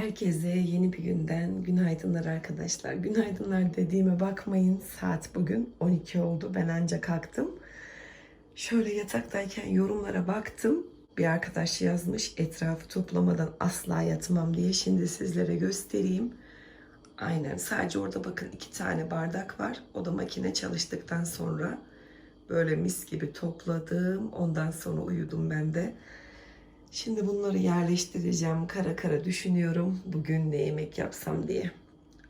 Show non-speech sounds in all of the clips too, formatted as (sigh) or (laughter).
Herkese yeni bir günden günaydınlar arkadaşlar. Günaydınlar dediğime bakmayın. Saat bugün 12 oldu. Ben ancak kalktım. Şöyle yataktayken yorumlara baktım. Bir arkadaş yazmış etrafı toplamadan asla yatmam diye. Şimdi sizlere göstereyim. Aynen sadece orada bakın iki tane bardak var. O da makine çalıştıktan sonra böyle mis gibi topladım. Ondan sonra uyudum ben de. Şimdi bunları yerleştireceğim. Kara kara düşünüyorum. Bugün ne yemek yapsam diye.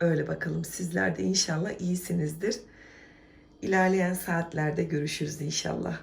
Öyle bakalım. Sizler de inşallah iyisinizdir. İlerleyen saatlerde görüşürüz inşallah.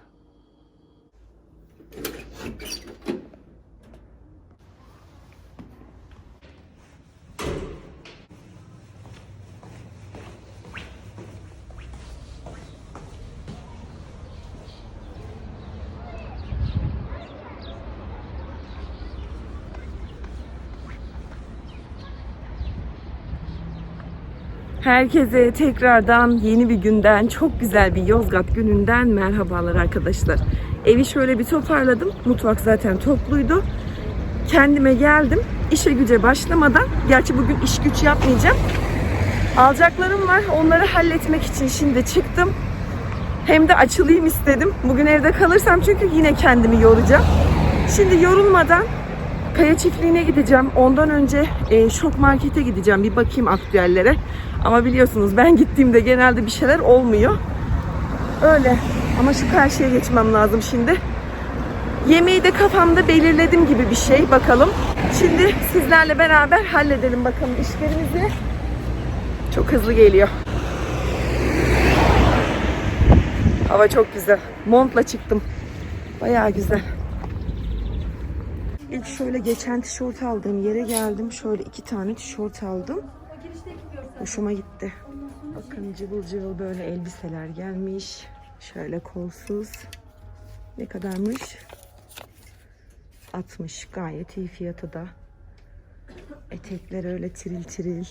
Herkese tekrardan yeni bir günden, çok güzel bir Yozgat gününden merhabalar arkadaşlar. Evi şöyle bir toparladım. Mutfak zaten topluydu. Kendime geldim. İşe güce başlamadan, gerçi bugün iş güç yapmayacağım. Alacaklarım var. Onları halletmek için şimdi çıktım. Hem de açılayım istedim. Bugün evde kalırsam çünkü yine kendimi yoracağım. Şimdi yorulmadan Kaya çiftliğine gideceğim. Ondan önce e, şok markete gideceğim. Bir bakayım aktüellere. Ama biliyorsunuz ben gittiğimde genelde bir şeyler olmuyor. Öyle. Ama şu karşıya geçmem lazım şimdi. Yemeği de kafamda belirledim gibi bir şey. Bakalım. Şimdi sizlerle beraber halledelim bakalım işlerimizi. Çok hızlı geliyor. Hava çok güzel. Montla çıktım. Bayağı güzel. İlk şöyle geçen tişört aldığım yere geldim. Şöyle iki tane tişört aldım. Hoşuma gitti. Bakın cıvıl cıvıl böyle elbiseler gelmiş. Şöyle kolsuz. Ne kadarmış? 60. Gayet iyi fiyatı da. Etekler öyle tiril tiril.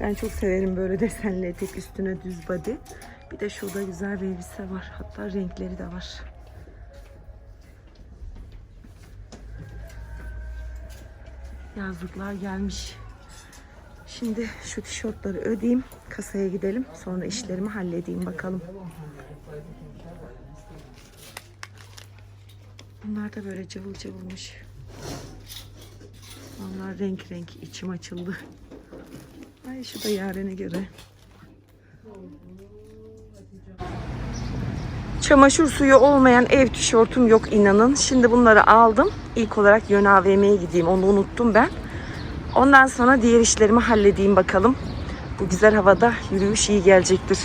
Ben çok severim böyle desenli etek üstüne düz body. Bir de şurada güzel bir elbise var. Hatta renkleri de var. Yazlıklar gelmiş. Şimdi şu tişörtleri ödeyeyim. Kasaya gidelim. Sonra işlerimi halledeyim bakalım. Bunlar da böyle cıvıl cıvılmış. Onlar renk renk içim açıldı. Ay şu da yarene göre. Çamaşır suyu olmayan ev tişörtüm yok inanın. Şimdi bunları aldım. İlk olarak yön AVM'ye gideyim. Onu unuttum ben. Ondan sonra diğer işlerimi halledeyim bakalım. Bu güzel havada yürüyüş iyi gelecektir.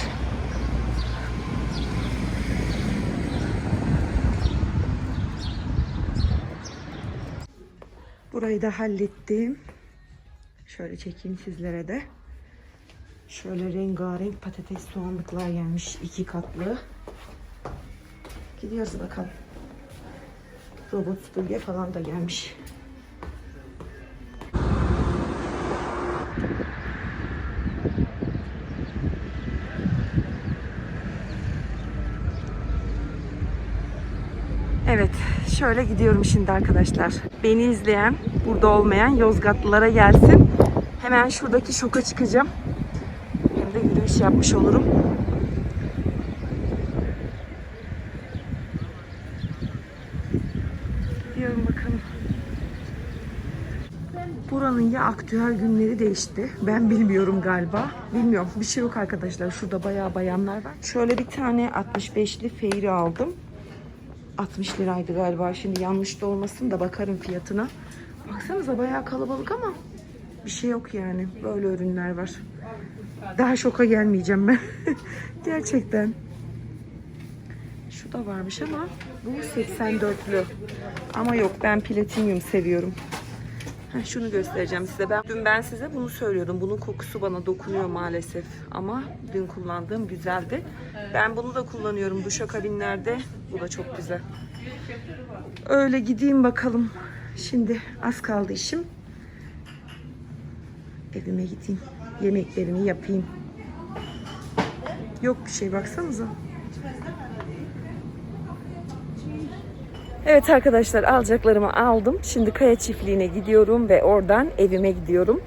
Burayı da hallettim. Şöyle çekeyim sizlere de. Şöyle rengarenk patates soğanlıklar gelmiş. iki katlı. Gidiyoruz bakalım. Robot süpürge falan da gelmiş. Evet, şöyle gidiyorum şimdi arkadaşlar. Beni izleyen, burada olmayan Yozgatlılara gelsin. Hemen şuradaki şoka çıkacağım. Hem de yürüyüş yapmış olurum. Gidiyorum bakalım. Buranın ya aktüel günleri değişti. Ben bilmiyorum galiba. Bilmiyorum. Bir şey yok arkadaşlar. Şurada bayağı bayanlar var. Şöyle bir tane 65'li feyri aldım. 60 liraydı galiba. Şimdi yanlış da olmasın da bakarım fiyatına. Baksanıza bayağı kalabalık ama bir şey yok yani. Böyle ürünler var. Daha şoka gelmeyeceğim ben. (laughs) Gerçekten. Şu da varmış ama bu 84'lü. Ama yok ben platinyum seviyorum. Şunu göstereceğim size. Ben dün ben size bunu söylüyordum. Bunun kokusu bana dokunuyor maalesef. Ama dün kullandığım güzeldi. Ben bunu da kullanıyorum duşakabinlerde. Bu da çok güzel. Öyle gideyim bakalım. Şimdi az kaldı işim. Evime gideyim. Yemeklerimi yapayım. Yok bir şey baksanıza. Evet arkadaşlar alacaklarımı aldım. Şimdi Kaya Çiftliği'ne gidiyorum ve oradan evime gidiyorum.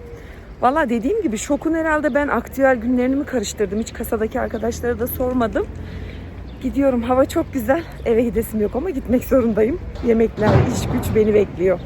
Valla dediğim gibi şokun herhalde ben aktüel günlerini mi karıştırdım. Hiç kasadaki arkadaşlara da sormadım. Gidiyorum hava çok güzel. Eve gidesim yok ama gitmek zorundayım. Yemekler, iş güç beni bekliyor.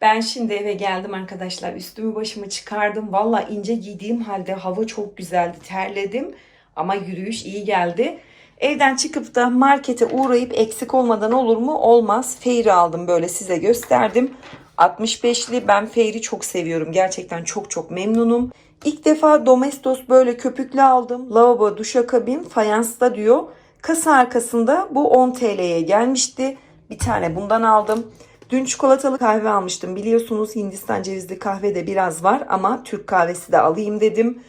Ben şimdi eve geldim arkadaşlar. Üstümü başımı çıkardım. Valla ince giydiğim halde hava çok güzeldi. Terledim ama yürüyüş iyi geldi. Evden çıkıp da markete uğrayıp eksik olmadan olur mu? Olmaz. Feyri aldım böyle size gösterdim. 65'li ben Feyri çok seviyorum. Gerçekten çok çok memnunum. İlk defa Domestos böyle köpüklü aldım. Lavabo, duşakabin, fayansta diyor. Kasa arkasında bu 10 TL'ye gelmişti. Bir tane bundan aldım. Dün çikolatalı kahve almıştım. Biliyorsunuz Hindistan cevizli kahve de biraz var ama Türk kahvesi de alayım dedim.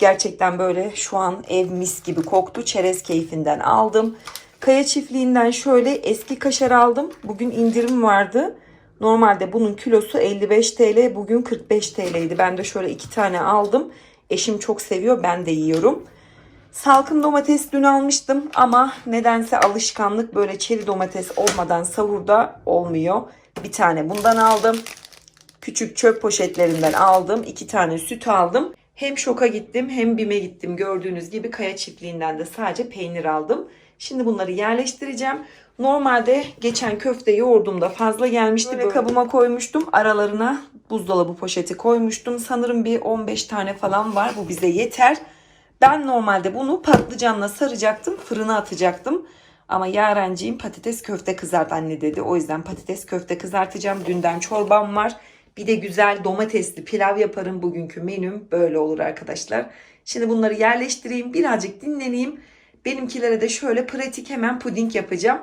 Gerçekten böyle şu an ev mis gibi koktu. Çerez keyfinden aldım. Kaya çiftliğinden şöyle eski kaşar aldım. Bugün indirim vardı. Normalde bunun kilosu 55 TL. Bugün 45 TL'ydi. Ben de şöyle iki tane aldım. Eşim çok seviyor. Ben de yiyorum. Salkım domates dün almıştım ama nedense alışkanlık böyle çeri domates olmadan savurda olmuyor. Bir tane bundan aldım. Küçük çöp poşetlerinden aldım. iki tane süt aldım. Hem şoka gittim hem bime gittim. Gördüğünüz gibi kaya çiftliğinden de sadece peynir aldım. Şimdi bunları yerleştireceğim. Normalde geçen köfte yoğurdumda fazla gelmişti. Böyle kabıma koymuştum. Aralarına buzdolabı poşeti koymuştum. Sanırım bir 15 tane falan var. Bu bize yeter. Ben normalde bunu patlıcanla saracaktım. Fırına atacaktım. Ama Yarenciğim patates köfte kızart anne dedi. O yüzden patates köfte kızartacağım. Dünden çorbam var. Bir de güzel domatesli pilav yaparım. Bugünkü menüm böyle olur arkadaşlar. Şimdi bunları yerleştireyim. Birazcık dinleneyim. Benimkilere de şöyle pratik hemen puding yapacağım.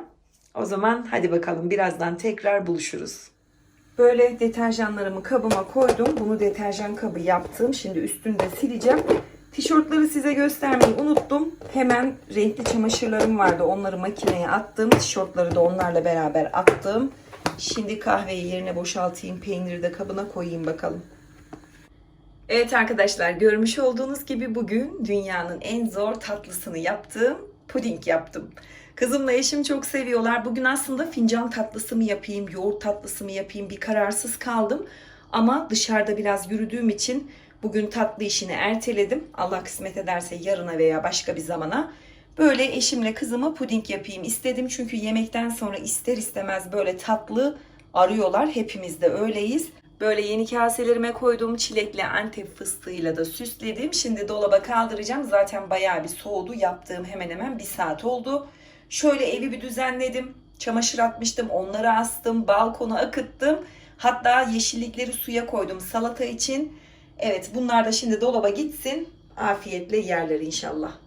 O zaman hadi bakalım birazdan tekrar buluşuruz. Böyle deterjanlarımı kabıma koydum. Bunu deterjan kabı yaptım. Şimdi üstünü de sileceğim. Tişörtleri size göstermeyi unuttum. Hemen renkli çamaşırlarım vardı. Onları makineye attım. Tişörtleri de onlarla beraber attım. Şimdi kahveyi yerine boşaltayım. Peyniri de kabına koyayım bakalım. Evet arkadaşlar görmüş olduğunuz gibi bugün dünyanın en zor tatlısını yaptım. Puding yaptım. Kızımla eşim çok seviyorlar. Bugün aslında fincan tatlısı mı yapayım, yoğurt tatlısı mı yapayım bir kararsız kaldım. Ama dışarıda biraz yürüdüğüm için bugün tatlı işini erteledim. Allah kısmet ederse yarına veya başka bir zamana. Böyle eşimle kızıma puding yapayım istedim. Çünkü yemekten sonra ister istemez böyle tatlı arıyorlar. Hepimiz de öyleyiz. Böyle yeni kaselerime koyduğum çilekli antep fıstığıyla da süsledim. Şimdi dolaba kaldıracağım. Zaten bayağı bir soğudu. Yaptığım hemen hemen bir saat oldu. Şöyle evi bir düzenledim. Çamaşır atmıştım. Onları astım. Balkona akıttım. Hatta yeşillikleri suya koydum salata için. Evet bunlar da şimdi dolaba gitsin. Afiyetle yerler inşallah.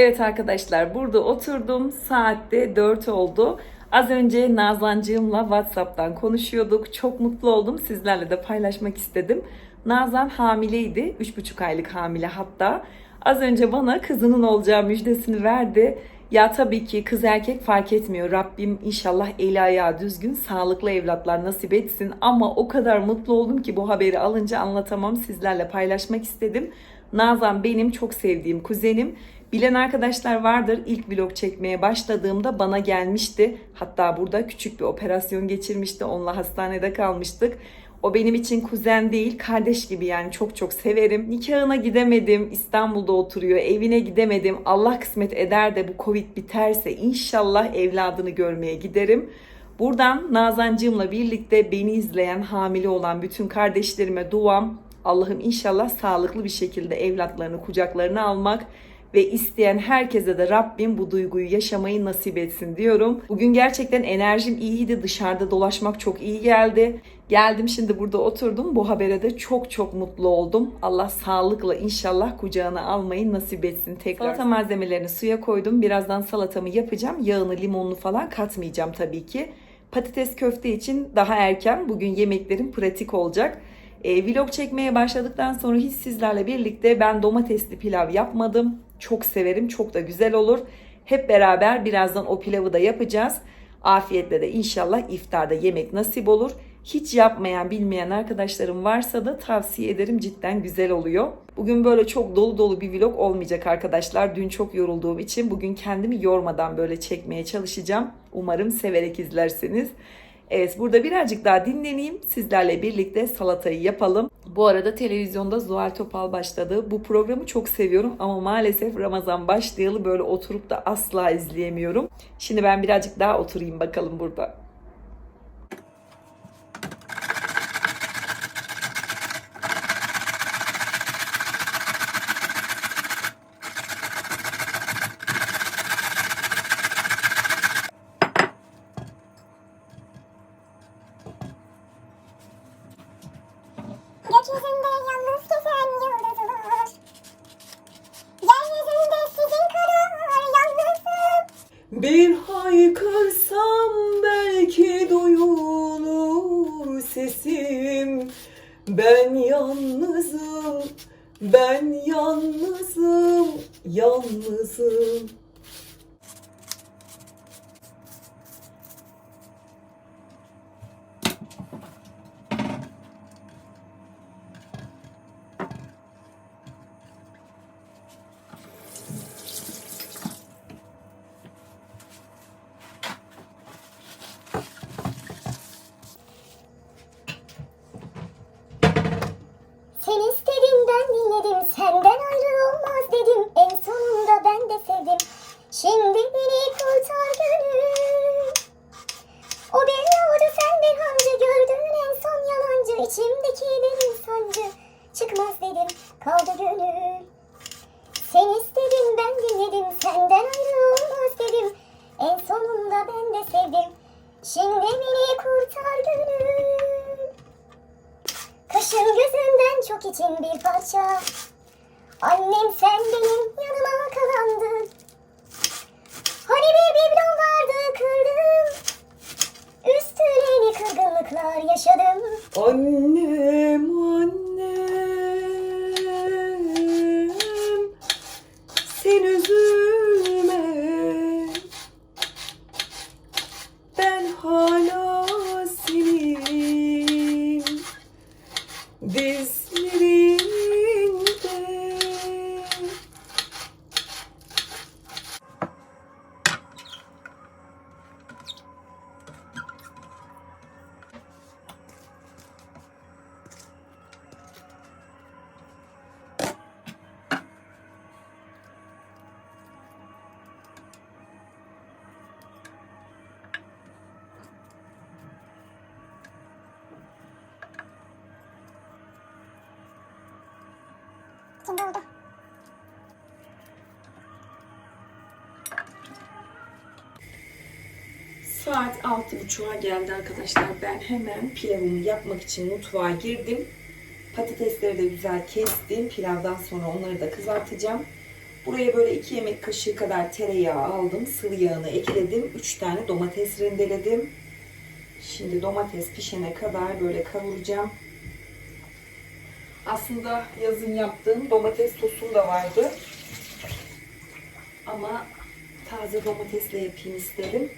Evet arkadaşlar burada oturdum. Saatte 4 oldu. Az önce Nazancığımla WhatsApp'tan konuşuyorduk. Çok mutlu oldum. Sizlerle de paylaşmak istedim. Nazan hamileydi. 3,5 aylık hamile hatta. Az önce bana kızının olacağı müjdesini verdi. Ya tabii ki kız erkek fark etmiyor. Rabbim inşallah eli ayağı düzgün, sağlıklı evlatlar nasip etsin. Ama o kadar mutlu oldum ki bu haberi alınca anlatamam. Sizlerle paylaşmak istedim. Nazan benim çok sevdiğim kuzenim. Bilen arkadaşlar vardır. İlk vlog çekmeye başladığımda bana gelmişti. Hatta burada küçük bir operasyon geçirmişti. Onunla hastanede kalmıştık. O benim için kuzen değil, kardeş gibi yani çok çok severim. Nikahına gidemedim, İstanbul'da oturuyor, evine gidemedim. Allah kısmet eder de bu Covid biterse inşallah evladını görmeye giderim. Buradan Nazancığımla birlikte beni izleyen, hamile olan bütün kardeşlerime duam. Allah'ım inşallah sağlıklı bir şekilde evlatlarını kucaklarına almak ve isteyen herkese de Rabbim bu duyguyu yaşamayı nasip etsin diyorum. Bugün gerçekten enerjim iyiydi. Dışarıda dolaşmak çok iyi geldi. Geldim şimdi burada oturdum. Bu habere de çok çok mutlu oldum. Allah sağlıkla inşallah kucağına almayı nasip etsin tekrar. Salata malzemelerini suya koydum. Birazdan salatamı yapacağım. Yağını, limonunu falan katmayacağım tabii ki. Patates köfte için daha erken. Bugün yemeklerim pratik olacak. E, vlog çekmeye başladıktan sonra hiç sizlerle birlikte ben domatesli pilav yapmadım. Çok severim, çok da güzel olur. Hep beraber birazdan o pilavı da yapacağız. Afiyetle de inşallah iftarda yemek nasip olur. Hiç yapmayan, bilmeyen arkadaşlarım varsa da tavsiye ederim. Cidden güzel oluyor. Bugün böyle çok dolu dolu bir vlog olmayacak arkadaşlar. Dün çok yorulduğum için bugün kendimi yormadan böyle çekmeye çalışacağım. Umarım severek izlersiniz. Evet burada birazcık daha dinleneyim. Sizlerle birlikte salatayı yapalım. Bu arada televizyonda Zuhal Topal başladı. Bu programı çok seviyorum ama maalesef Ramazan başlayalı böyle oturup da asla izleyemiyorum. Şimdi ben birazcık daha oturayım bakalım burada. please. Saat altı buçuğa geldi arkadaşlar. Ben hemen pilavımı yapmak için mutfağa girdim. Patatesleri de güzel kestim. Pilavdan sonra onları da kızartacağım. Buraya böyle 2 yemek kaşığı kadar tereyağı aldım. Sıvı yağını ekledim. 3 tane domates rendeledim. Şimdi domates pişene kadar böyle kavuracağım. Aslında yazın yaptığım domates sosum da vardı. Ama taze domatesle yapayım istedim.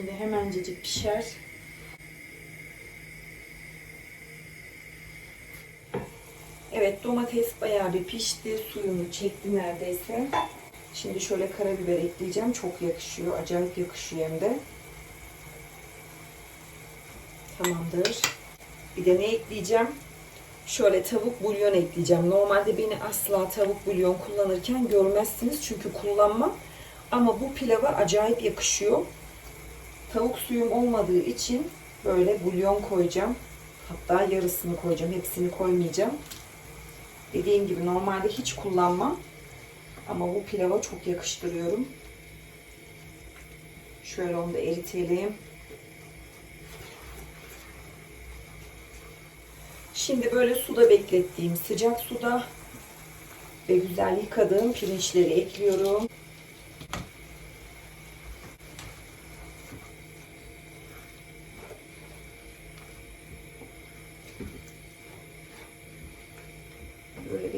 Şimdi hemencecik pişer. Evet domates bayağı bir pişti. Suyunu çekti neredeyse. Şimdi şöyle karabiber ekleyeceğim. Çok yakışıyor. Acayip yakışıyor hem de. Tamamdır. Bir de ne ekleyeceğim? Şöyle tavuk bulyon ekleyeceğim. Normalde beni asla tavuk bulyon kullanırken görmezsiniz. Çünkü kullanmam. Ama bu pilava acayip yakışıyor. Tavuk suyum olmadığı için böyle bulyon koyacağım. Hatta yarısını koyacağım. Hepsini koymayacağım. Dediğim gibi normalde hiç kullanmam. Ama bu pilava çok yakıştırıyorum. Şöyle onu da eritelim. Şimdi böyle suda beklettiğim sıcak suda ve güzel yıkadığım pirinçleri ekliyorum. Böyle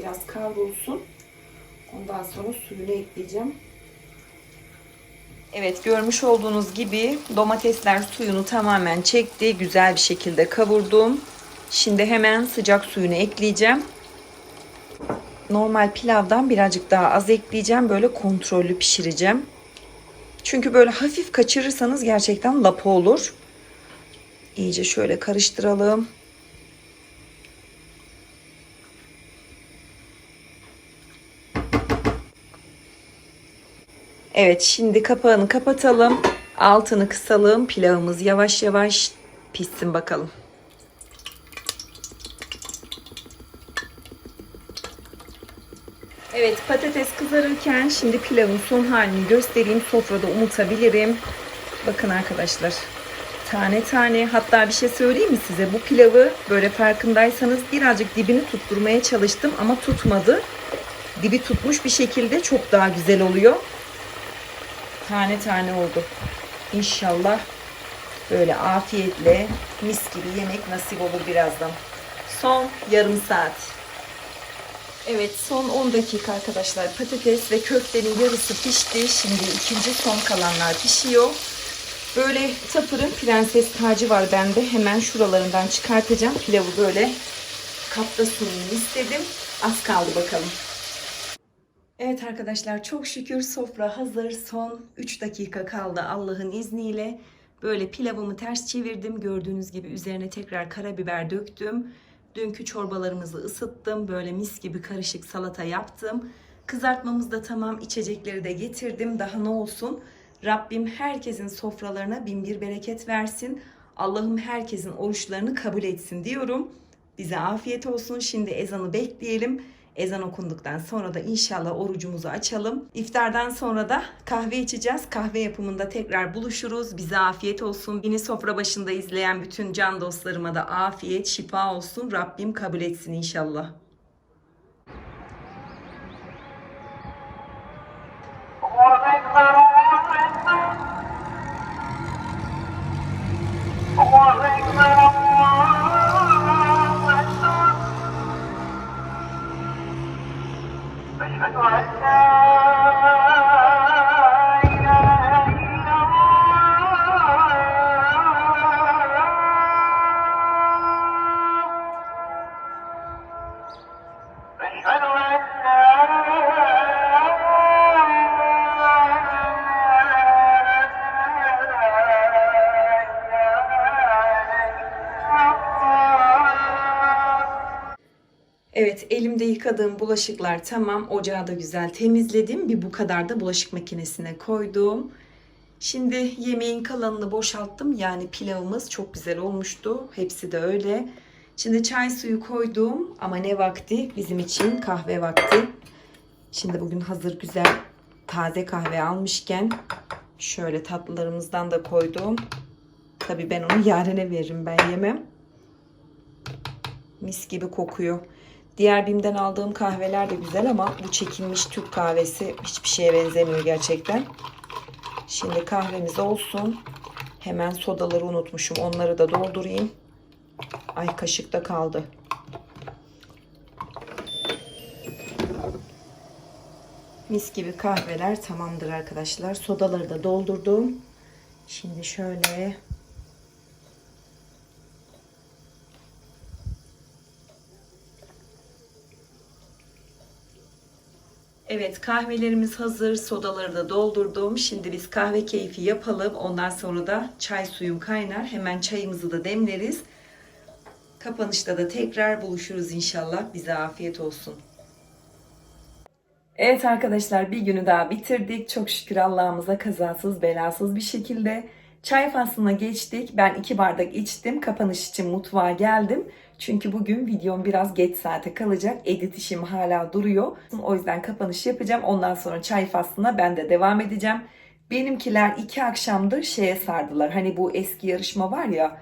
suyunu ekleyeceğim. Evet görmüş olduğunuz gibi domatesler suyunu tamamen çekti. Güzel bir şekilde kavurdum. Şimdi hemen sıcak suyunu ekleyeceğim. Normal pilavdan birazcık daha az ekleyeceğim. Böyle kontrollü pişireceğim. Çünkü böyle hafif kaçırırsanız gerçekten lapa olur. İyice şöyle karıştıralım. Evet şimdi kapağını kapatalım. Altını kısalım. Pilavımız yavaş yavaş pişsin bakalım. Evet patates kızarırken şimdi pilavın son halini göstereyim. Sofrada unutabilirim. Bakın arkadaşlar. Tane tane hatta bir şey söyleyeyim mi size? Bu pilavı böyle farkındaysanız birazcık dibini tutturmaya çalıştım ama tutmadı. Dibi tutmuş bir şekilde çok daha güzel oluyor. Tane tane oldu. İnşallah böyle afiyetle mis gibi yemek nasip olur birazdan. Son yarım saat. Evet son 10 dakika arkadaşlar patates ve köftenin yarısı pişti. Şimdi ikinci son kalanlar pişiyor. Böyle tapırın prenses tacı var bende. Hemen şuralarından çıkartacağım. Pilavı böyle kapta sunayım istedim. Az kaldı bakalım. Evet arkadaşlar çok şükür sofra hazır. Son 3 dakika kaldı Allah'ın izniyle. Böyle pilavımı ters çevirdim. Gördüğünüz gibi üzerine tekrar karabiber döktüm. Dünkü çorbalarımızı ısıttım. Böyle mis gibi karışık salata yaptım. Kızartmamız da tamam. içecekleri de getirdim. Daha ne olsun? Rabbim herkesin sofralarına bin bir bereket versin. Allah'ım herkesin oruçlarını kabul etsin diyorum. Bize afiyet olsun. Şimdi ezanı bekleyelim. Ezan okunduktan sonra da inşallah orucumuzu açalım. İftardan sonra da kahve içeceğiz. Kahve yapımında tekrar buluşuruz. Bize afiyet olsun. Yine sofra başında izleyen bütün can dostlarıma da afiyet, şifa olsun. Rabbim kabul etsin inşallah. Allah Ekber Evet elimde yıkadığım bulaşıklar tamam. Ocağı da güzel temizledim. Bir bu kadar da bulaşık makinesine koydum. Şimdi yemeğin kalanını boşalttım. Yani pilavımız çok güzel olmuştu. Hepsi de öyle. Şimdi çay suyu koydum. Ama ne vakti? Bizim için kahve vakti. Şimdi bugün hazır güzel taze kahve almışken şöyle tatlılarımızdan da koydum. Tabii ben onu yarene veririm ben yemem. Mis gibi kokuyor. Diğer BİM'den aldığım kahveler de güzel ama bu çekilmiş Türk kahvesi hiçbir şeye benzemiyor gerçekten. Şimdi kahvemiz olsun. Hemen sodaları unutmuşum. Onları da doldurayım. Ay kaşık da kaldı. Mis gibi kahveler tamamdır arkadaşlar. Sodaları da doldurdum. Şimdi şöyle Evet kahvelerimiz hazır. Sodaları da doldurdum. Şimdi biz kahve keyfi yapalım. Ondan sonra da çay suyum kaynar. Hemen çayımızı da demleriz. Kapanışta da tekrar buluşuruz inşallah. Bize afiyet olsun. Evet arkadaşlar bir günü daha bitirdik. Çok şükür Allah'ımıza kazasız belasız bir şekilde. Çay faslına geçtik. Ben iki bardak içtim. Kapanış için mutfağa geldim. Çünkü bugün videom biraz geç saate kalacak. Edit işim hala duruyor. O yüzden kapanış yapacağım. Ondan sonra çay faslına ben de devam edeceğim. Benimkiler iki akşamdır şeye sardılar. Hani bu eski yarışma var ya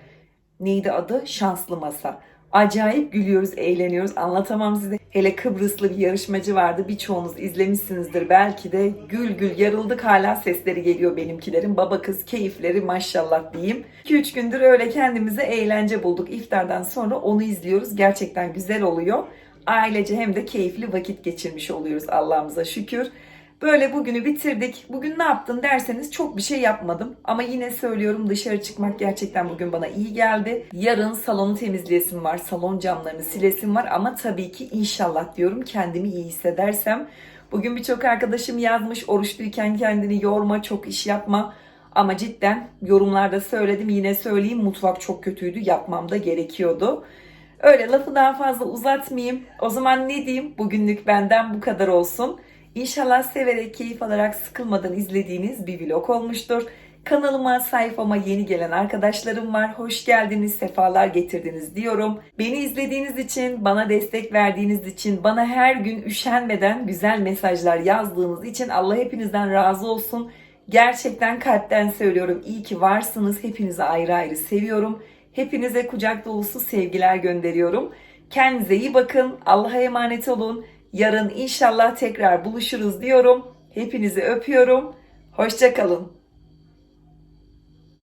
neydi adı? Şanslı Masa. Acayip gülüyoruz, eğleniyoruz. Anlatamam size. Hele Kıbrıslı bir yarışmacı vardı. Birçoğunuz izlemişsinizdir belki de. Gül gül yarıldık hala sesleri geliyor benimkilerin. Baba kız keyifleri maşallah diyeyim. 2-3 gündür öyle kendimize eğlence bulduk. İftardan sonra onu izliyoruz. Gerçekten güzel oluyor. Ailece hem de keyifli vakit geçirmiş oluyoruz Allah'ımıza şükür. Böyle bugünü bitirdik. Bugün ne yaptın derseniz çok bir şey yapmadım. Ama yine söylüyorum dışarı çıkmak gerçekten bugün bana iyi geldi. Yarın salonu temizleyesim var. Salon camlarını silesim var. Ama tabii ki inşallah diyorum kendimi iyi hissedersem. Bugün birçok arkadaşım yazmış oruçluyken kendini yorma, çok iş yapma. Ama cidden yorumlarda söyledim yine söyleyeyim mutfak çok kötüydü yapmam da gerekiyordu. Öyle lafı daha fazla uzatmayayım. O zaman ne diyeyim? Bugünlük benden bu kadar olsun. İnşallah severek, keyif alarak sıkılmadan izlediğiniz bir vlog olmuştur. Kanalıma, sayfama yeni gelen arkadaşlarım var. Hoş geldiniz, sefalar getirdiniz diyorum. Beni izlediğiniz için, bana destek verdiğiniz için, bana her gün üşenmeden güzel mesajlar yazdığınız için Allah hepinizden razı olsun. Gerçekten kalpten söylüyorum. İyi ki varsınız. Hepinizi ayrı ayrı seviyorum. Hepinize kucak dolusu sevgiler gönderiyorum. Kendinize iyi bakın. Allah'a emanet olun. Yarın inşallah tekrar buluşuruz diyorum. Hepinizi öpüyorum. Hoşçakalın.